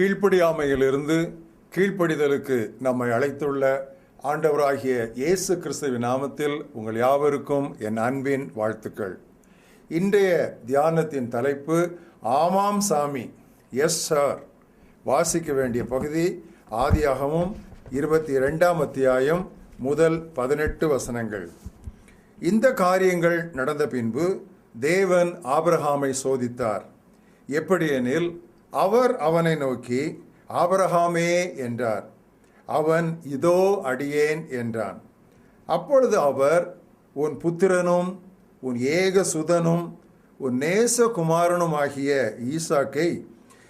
கீழ்ப்படியாமையிலிருந்து கீழ்ப்படிதலுக்கு நம்மை அழைத்துள்ள ஆண்டவராகிய இயேசு கிறிஸ்துவின் நாமத்தில் உங்கள் யாவருக்கும் என் அன்பின் வாழ்த்துக்கள். இன்றைய தியானத்தின் தலைப்பு ஆமாம் சாமி எஸ் சார். வாசிக்க வேண்டிய பகுதி ஆதியாகமும் இருபத்தி ரெண்டாம் அத்தியாயம் முதல் பதினெட்டு வசனங்கள். இந்த காரியங்கள் நடந்த பின்பு தேவன் ஆபிரகாமை சோதித்தார். எப்படியெனில் அவர் அவனை நோக்கி ஆபரகாமே என்றார். அவன் இதோ அடியேன் என்றான். அப்பொழுது அவர் உன் புத்திரனும் உன் ஏக சுதனும் உன் நேசகுமாரனும் ஆகிய ஈசாக்கை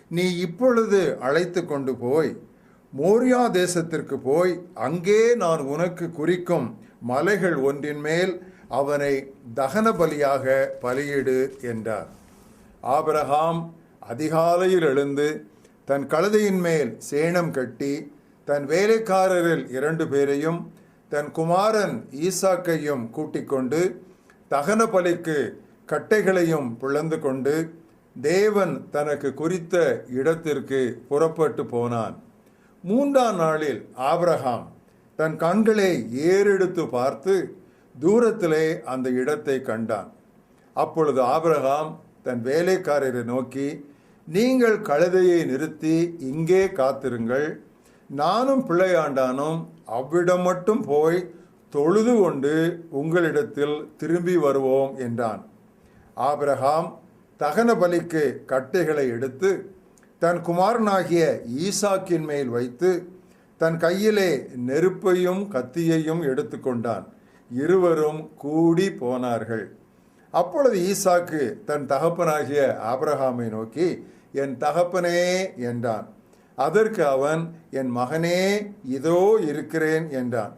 நீ இப்பொழுது அழைத்து கொண்டு போய் மோரியா தேசத்திற்கு போய் அங்கே நான் உனக்கு குறிக்கும் மலைகள் ஒன்றின் மேல் அவனை தகன பலியாக பலியிடு என்றார். ஆபரகாம் அதிகாலையில் எழுந்து தன் கழுதையின் மேல் சேணம் கட்டி தன் வேலைக்காரரில் இரண்டு பேரையும் தன் குமாரன் ஈசாக்கையும் கூட்டிக் கொண்டு தகன பலிக்கு கட்டைகளையும் பிளந்து கொண்டு தேவன் தனக்கு குறித்த இடத்திற்கு புறப்பட்டு போனான். மூன்றாம் நாளில் ஆப்ரஹாம் தன் கண்களை ஏறெடுத்து பார்த்து தூரத்திலே அந்த இடத்தை கண்டான். அப்பொழுது ஆபிரகாம் தன் வேலைக்காரரை நோக்கி நீங்கள் கழுதையை நிறுத்தி இங்கே காத்திருங்கள். நானும் பிள்ளையாண்டானும் அவ்விடம் மட்டும் போய் தொழுது கொண்டு உங்களிடத்தில் திரும்பி வருவோம் என்றான். ஆபிரகாம் தகன பலிக்கு கட்டைகளை எடுத்து தன் குமாரனாகிய ஈசாக்கின் மேல் வைத்து தன் கையிலே நெருப்பையும் கத்தியையும் எடுத்துக்கொண்டான் இருவரும் கூடி போனார்கள். அப்பொழுது ஈசாக்கு தன் தகப்பனாகிய ஆபிரகாமை நோக்கி என் தகப்பனே என்றான். அதற்கு அவன் என் மகனே இதோ இருக்கிறேன் என்றான்.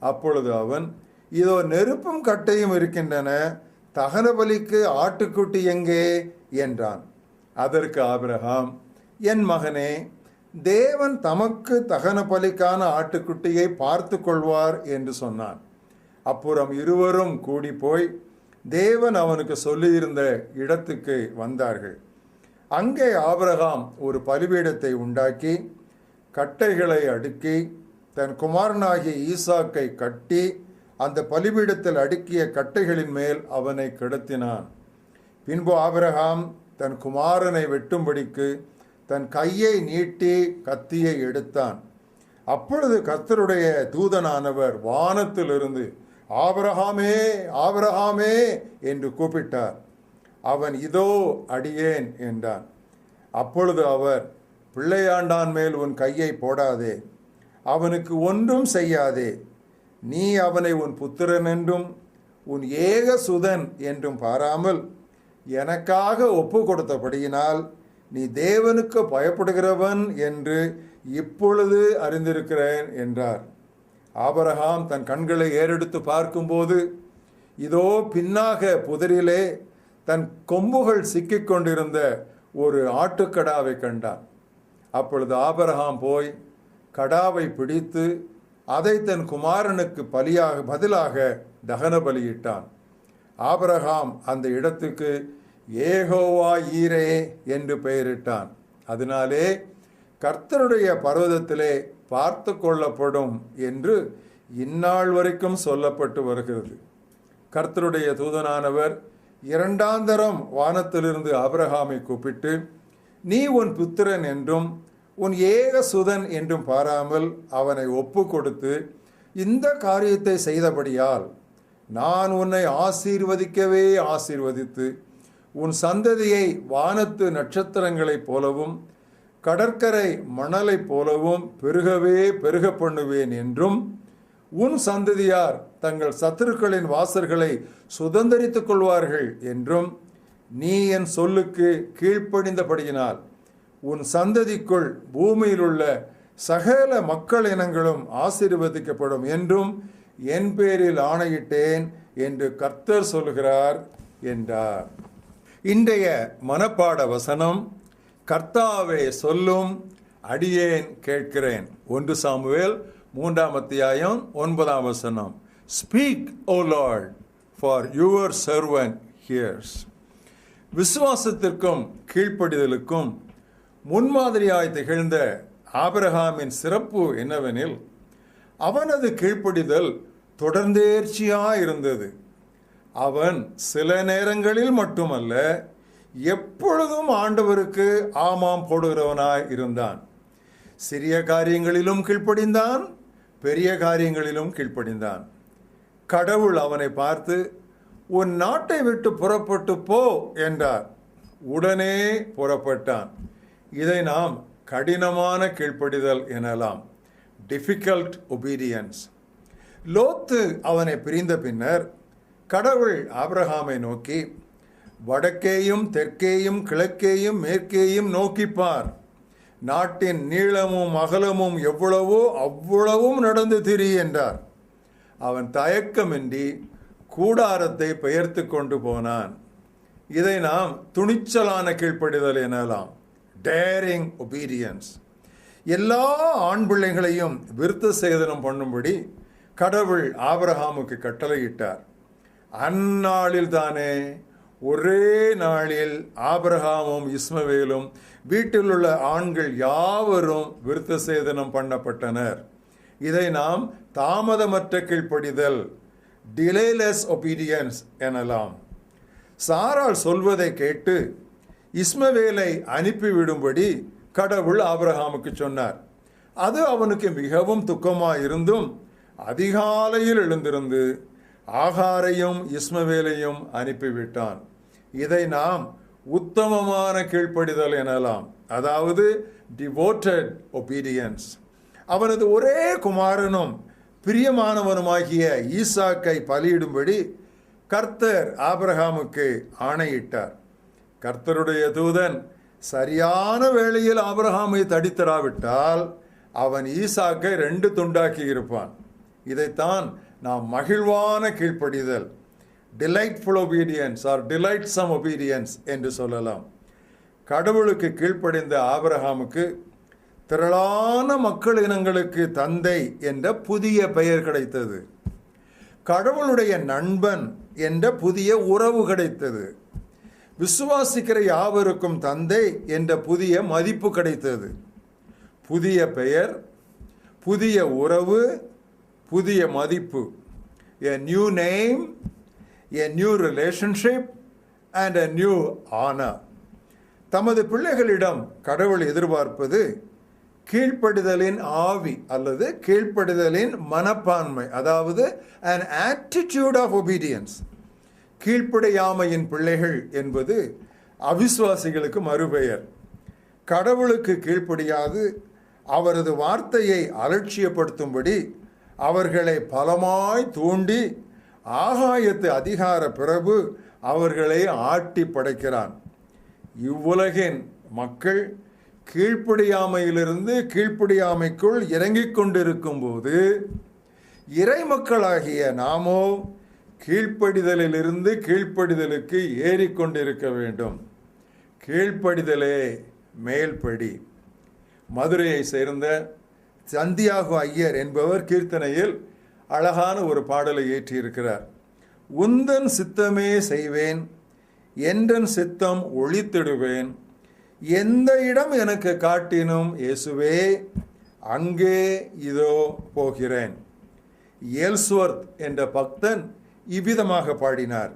அப்பொழுது அவன் இதோ நெருப்பும் கட்டையும் இருக்கின்றன தகன பலிக்கு ஆட்டுக்குட்டி எங்கே? என்றான். அதற்கு ஆபிரகாம் என் மகனே தேவன் தமக்கு தகன பலிக்கான ஆட்டுக்குட்டியை பார்த்து கொள்வார் என்று சொன்னான். அப்புறம் இருவரும் கூடி போய் தேவன் அவனுக்கு சொல்லியிருந்த இடத்துக்கு வந்தார்கள். அங்கே ஆபிரகாம் ஒரு பலிபீடத்தை உண்டாக்கி கட்டைகளை அடுக்கி தன் குமாரனாகிய ஈசாக்கை கட்டி அந்த பலிபீடத்தில் அடுக்கிய கட்டைகளின் மேல் அவனை கிடத்தினான். பின்பு ஆபிரகாம் தன் குமாரனை வெட்டும்படிக்கு தன் கையை நீட்டி கத்தியை எடுத்தான். அப்பொழுது கர்த்தருடைய தூதனானவர் வானத்திலிருந்து ஆபரகாமே ஆபரகாமே என்று கூப்பிட்டார். அவன் இதோ அடியேன் என்றான். அப்பொழுது அவர் பிள்ளையாண்டான் மேல் உன் கையை போடாதே அவனுக்கு ஒன்றும் செய்யாதே நீ அவனை உன் புத்திரன் என்றும் உன் ஏக சுதன் என்றும் பாராமல் எனக்காக ஒப்பு கொடுத்தபடியினால் நீ தேவனுக்கு பயப்படுகிறவன் என்று இப்பொழுது அறிந்திருக்கிறேன் என்றார். ஆபரகாம் தன் கண்களை ஏறெடுத்து பார்க்கும்போது இதோ பின்னாக புதரிலே தன் கொம்புகள் சிக்கிக் கொண்டிருந்த ஒரு ஆட்டுக்கடாவை கண்டான். அப்பொழுது ஆபரகாம் போய் கடாவை பிடித்து அதை தன் குமாரனுக்கு பலியாக பதிலாக தகன பலியிட்டான். ஆபரகாம் அந்த இடத்துக்கு ஏகோவா ஈரே என்று பெயரிட்டான். அதனாலே கர்த்தருடைய பர்வதத்திலே பார்த்து கொள்ளப்படும் என்று இந்நாள் வரைக்கும் சொல்லப்பட்டு வருகிறது. கர்த்தருடைய தூதனானவர் இரண்டாந்தரம் வானத்திலிருந்து ஆபிரகாமை கூப்பிட்டு நீ உன் புத்திரன் என்றும் உன் ஏக சுதன் என்றும் பாராமல் அவனை ஒப்பு கொடுத்து இந்த காரியத்தை செய்தபடியால் நான் உன்னை ஆசீர்வதிக்கவே ஆசீர்வதித்து உன் சந்ததியை வானத்து நட்சத்திரங்களைப் போலவும் கடற்கரை மணலைப் போலவும் பெருகவே பெருக பண்ணுவேன் என்றும் உன் சந்ததியார் தங்கள் சத்துருக்களின் வாசல்களை சுதந்திரித்துக் கொள்வார்கள் என்றும் நீ என் சொல்லுக்கு கீழ்ப்படிந்தபடியினால் உன் சந்ததிக்குள் பூமியிலுள்ள சகல மக்கள் இனங்களும் ஆசீர்வதிக்கப்படும் என்றும் என் பேரில் ஆணையிட்டேன் என்று கர்த்தர் சொல்கிறார் என்றார். இன்றைய மனப்பாட வசனம் கர்த்தாவே சொல்லும் அடியேன் கேட்கிறேன். ஒன்று சாமுவேல் மூன்றாம் அத்தியாயம் ஒன்பதாம் வசனம். Speak O Lord for your servant hears விசுவாசத்திற்கும் கீழ்ப்படிதலுக்கும் முன்மாதிரியாய் திகழ்ந்த ஆபிரஹாமின் சிறப்பு என்னவெனில் அவனது கீழ்ப்படிதல் தொடர்ந்தேர்ச்சியாக இருந்தது. அவன் சில நேரங்களில் மட்டுமல்ல எப்பொழுதும் ஆண்டவருக்கு ஆமாம் போடுகிறவனாய் இருந்தான். சிறிய காரியங்களிலும் கீழ்ப்படிந்தான் பெரிய காரியங்களிலும் கீழ்ப்படிந்தான். கடவுள் அவனை பார்த்து உன் நாட்டை விட்டு புறப்பட்டு போ என்றார். உடனே புறப்பட்டான். இதை நாம் கடினமான கீழ்ப்படிதல் எனலாம். டிஃபிகல்ட் ஒபீடியன்ஸ் லோத்து அவனை பிரிந்த பின்னர் கடவுள் ஆப்ரஹாமை நோக்கி வடக்கேயும் தெற்கேயும் கிழக்கேயும் மேற்கேயும் நோக்கிப்பார் நாட்டின் நீளமும் அகலமும் எவ்வளவோ அவ்வளவும் நடந்து திரி என்றார். அவன் தயக்கமின்றி கூடாரத்தை பெயர்த்து கொண்டு போனான். இதை நாம் துணிச்சலான கீழ்ப்படிதல் எனலாம். டேரிங் ஒபீடியன்ஸ் எல்லா ஆண் பிள்ளைகளையும் விருத்த சேதனம் பண்ணும்படி கடவுள் ஆபரகாமுக்கு கட்டளையிட்டார். அந்நாளில் தானே ஒரே நாளில் ஆபிரகாமும் இஸ்மவேலும் வீட்டில் உள்ள ஆண்கள் யாவரும் விருத்த சேதனம் பண்ணப்பட்டனர். இதை நாம் தாமதமற்ற கீழ்ப்படிதல் டிலேலெஸ் ஒபீடியன்ஸ் எனலாம். சாரால் சொல்வதை கேட்டு இஸ்மவேலை அனுப்பிவிடும்படி கடவுள் ஆபிரஹாமுக்கு சொன்னார். அது அவனுக்கு மிகவும் துக்கமாக இருந்தும் அதிகாலையில் எழுந்திருந்து ஆகாரையும் இஸ்மவேலையும் அனுப்பிவிட்டான். இதை நாம் உத்தமமான கீழ்ப்படிதல் எனலாம். அதாவது டிவோட்டட் ஒபீடியன்ஸ் அவனது ஒரே குமாரனும் பிரியமானவனுமாகிய ஈசாக்கை பலியிடும்படி கர்த்தர் ஆபிரகாமுக்கு ஆணையிட்டார். கர்த்தருடைய தூதன் சரியான வேளையில் ஆபிரகாமை தடித்தராவிட்டால் அவன் ஈசாக்கை ரெண்டு துண்டாக்கி இருப்பான் இதைத்தான் நாம் மகிழ்வான கீழ்ப்படிதல். Delightful obedience or delightsome obedience என்று சொல்லலாம். கடவுளுக்கு கீழ்ப்படிந்த ஆபரகாமுக்கு திரளான மக்கள் இனங்களுக்கு தந்தை என்ற புதிய பெயர் கிடைத்தது. கடவுளுடைய நண்பன் என்ற புதிய உறவு கிடைத்தது. விசுவாசிக்கிற யாவருக்கும் தந்தை என்ற புதிய மதிப்பு கிடைத்தது. புதிய பெயர் புதிய உறவு புதிய மதிப்பு a new name a new relationship and a new honour தமது பிள்ளைகளிடம் கடவுள் எதிர்பார்ப்பது கீழ்ப்படுதலின் ஆவி அல்லது கீழ்ப்படுதலின் மனப்பான்மை அதாவது அன் ஆட்டிடியூட் ஆஃப் ஒபீடியன்ஸ் கீழ்ப்படையாமையின் பிள்ளைகள் என்பது அவிசுவாசிகளுக்கு மறுபெயர். கடவுளுக்கு கீழ்ப்படியாது அவரது வார்த்தையை அலட்சியப்படுத்தும்படி அவர்களை பலமாய் தூண்டி ஆகாயத்து அதிகார பிறகு அவர்களை ஆட்டி படைக்கிறான். இவ்வுலகின் மக்கள் கீழ்ப்படியாமையிலிருந்து கீழ்ப்படியாமைக்குள் இறங்கிக் கொண்டிருக்கும் போது இறைமக்களாகிய நாமோ கீழ்ப்படிதலிலிருந்து கீழ்ப்படிதலுக்கு ஏறிக்கொண்டிருக்க வேண்டும். கீழ்ப்படிதலே மேல்படி. மதுரையை சேர்ந்த சந்தியாகு ஐயர் என்பவர் கீர்த்தனையில் அழகான ஒரு பாடலை ஏற்றியிருக்கிறார். உந்தன் சித்தமே செய்வேன் என்றன் சித்தம் ஒழித்திடுவேன் எந்த இடம் எனக்கு காட்டினும் இயேசுவே அங்கே இதோ போகிறேன். ஏல்ஸ்வர்த் என்ற பக்தன் இவ்விதமாக பாடினார்.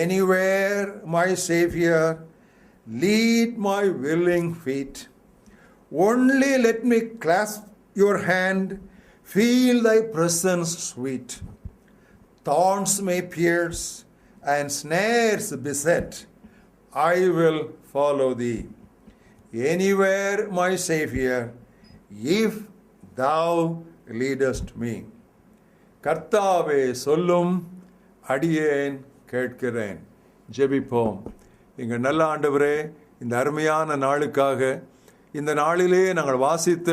Anywhere my saviour lead my willing feet only let me clasp your hand feel thy presence sweet thorns may pierce and snares beset i will follow thee anywhere my savior if thou leadest me கர்த்தாவே சொல்லும் அடியேன் கேட்கிறேன் ஜெபிப்போம் எங்கள் நல்ல ஆண்டவரே இந்த அருமையான நாளுக்காக இந்த நாளிலே நாங்கள் வாசித்த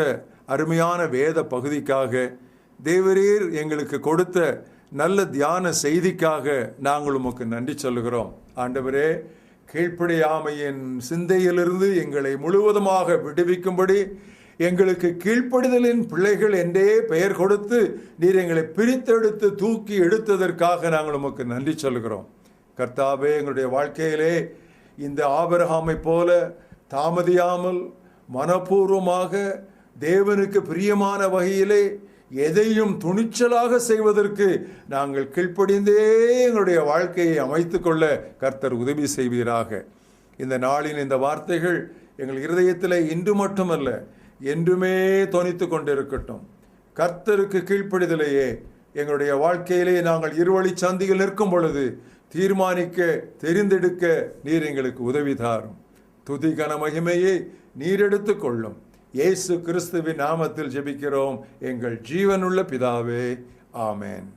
அருமையான வேத பகுதிக்காக தேவரீர் எங்களுக்கு கொடுத்த நல்ல தியான செய்திக்காக நாங்கள் உமக்கு நன்றி சொல்கிறோம் ஆண்டவரே கீழ்ப்படியாமையின் சிந்தையிலிருந்து எங்களை முழுவதுமாக விடுவிக்கும்படி எங்களுக்கு கீழ்ப்படுதலின் பிள்ளைகள் என்றே பெயர் கொடுத்து நீர் எங்களை பிரித்தெடுத்து தூக்கி எடுத்ததற்காக நாங்கள் உமக்கு நன்றி சொல்கிறோம் கர்த்தாவே எங்களுடைய வாழ்க்கையிலே இந்த ஆபரகாமை போல தாமதியாமல் மனப்பூர்வமாக தேவனுக்கு பிரியமான வகையிலே எதையும் துணிச்சலாக செய்வதற்கு நாங்கள் கீழ்ப்படிந்தே எங்களுடைய வாழ்க்கையை அமைத்துக்கொள்ள கர்த்தர் உதவி செய்வீராக. இந்த நாளின் இந்த வார்த்தைகள் எங்கள் இருதயத்தில் இன்று மட்டுமல்ல என்றுமே துணித்து கொண்டிருக்கட்டும். கர்த்தருக்கு கீழ்ப்படிதலையே எங்களுடைய வாழ்க்கையிலே நாங்கள் இருவழி சந்தியில் நிற்கும் பொழுது தீர்மானிக்க தெரிந்தெடுக்க நீர் எங்களுக்கு உதவி தாரும். துதி கன மகிமையை நீர் கொள்ளும். இயேசு கிறிஸ்துவின் நாமத்தில் ஜெபிக்கிறோம். எங்கள் ஜீவனுள்ள பிதாவே ஆமேன்.